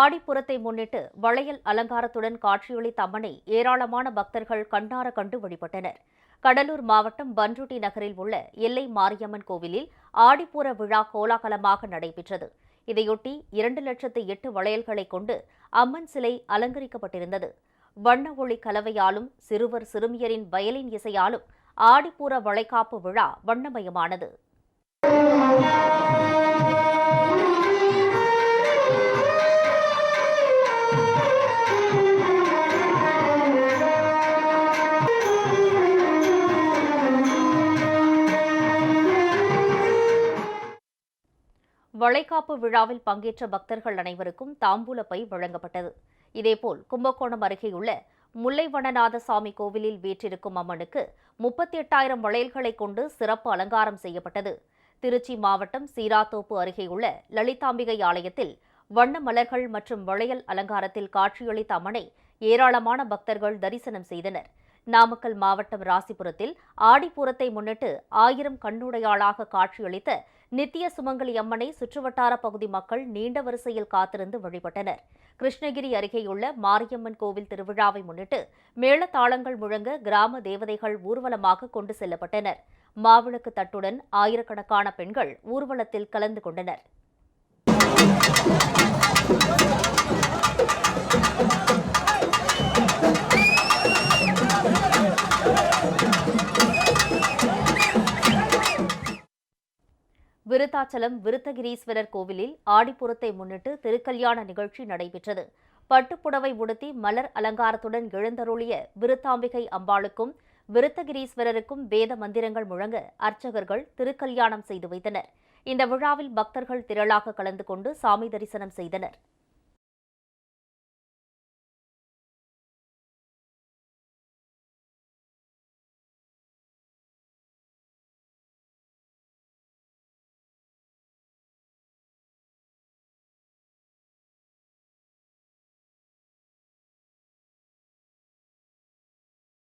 ஆடிப்புறத்தை முன்னிட்டு வளையல் அலங்காரத்துடன் காட்சியளித்த அம்மனை ஏராளமான பக்தர்கள் கண்ணார கண்டு வழிபட்டனர். கடலூர் மாவட்டம் பன்ருட்டி நகரில் உள்ள எல்லை மாரியம்மன் கோவிலில் ஆடிப்பூர விழா கோலாகலமாக நடைபெற்றது. இதையொட்டி இரண்டு லட்சத்து எட்டு வளையல்களை கொண்டு அம்மன் சிலை அலங்கரிக்கப்பட்டிருந்தது. வண்ண ஒளி கலவையாலும் சிறுவர் சிறுமியரின் வயலின் இசையாலும் ஆடிப்பூர வளைகாப்பு விழா வண்ணமயமானது. வளைகாப்பு விழாவில் பங்கேற்ற பக்தர்கள் அனைவருக்கும் தாம்பூல பை வழங்கப்பட்டது. இதேபோல் கும்பகோணம் அருகேயுள்ள முல்லைவனநாத சாமி கோவிலில் வீற்றிருக்கும் அம்மனுக்கு முப்பத்தி எட்டாயிரம் வளையல்களை கொண்டு சிறப்பு அலங்காரம் செய்யப்பட்டது. திருச்சி மாவட்டம் சீராத்தோப்பு அருகேயுள்ள லலிதாம்பிகை ஆலயத்தில் வண்ண மலர்கள் மற்றும் வளையல் அலங்காரத்தில் காட்சியளித்த அம்மனை ஏராளமான பக்தர்கள் தரிசனம் செய்தனர். நாமக்கல் மாவட்டம் ராசிபுரத்தில் ஆடிப்பூரத்தை முன்னிட்டு ஆயிரம் கண்ணுடையாளாக காட்சியளித்த நித்திய சுமங்கலி அம்மனை சுற்றுவட்டார பகுதி மக்கள் நீண்ட வரிசையில் காத்திருந்து வழிபட்டனர். கிருஷ்ணகிரி அருகேயுள்ள மாரியம்மன் கோவில் திருவிழாவை முன்னிட்டு மேளதாளங்கள் முழங்க கிராம தேவதைகள் ஊர்வலமாக கொண்டு செல்லப்பட்டனர். மாவிளக்கு தட்டுடன் ஆயிரக்கணக்கான பெண்கள் ஊர்வலத்தில் கலந்து கொண்டனர். விருத்தாச்சலம் விருத்தகிரீஸ்வரர் கோவிலில் ஆடிப்புறத்தை முன்னிட்டு திருக்கல்யாண நிகழ்ச்சி நடைபெற்றது. பட்டுப்புடவை உடுத்தி மலர் அலங்காரத்துடன் எழுந்தருளிய விருத்தாம்பிகை அம்பாளுக்கும் விருத்தகிரீஸ்வரருக்கும் வேத மந்திரங்கள் முழங்க அர்ச்சகர்கள் திருக்கல்யாணம் செய்து வைத்தனர். இந்த விழாவில் பக்தர்கள் திரளாக கலந்து கொண்டு சாமி தரிசனம் செய்தனர்.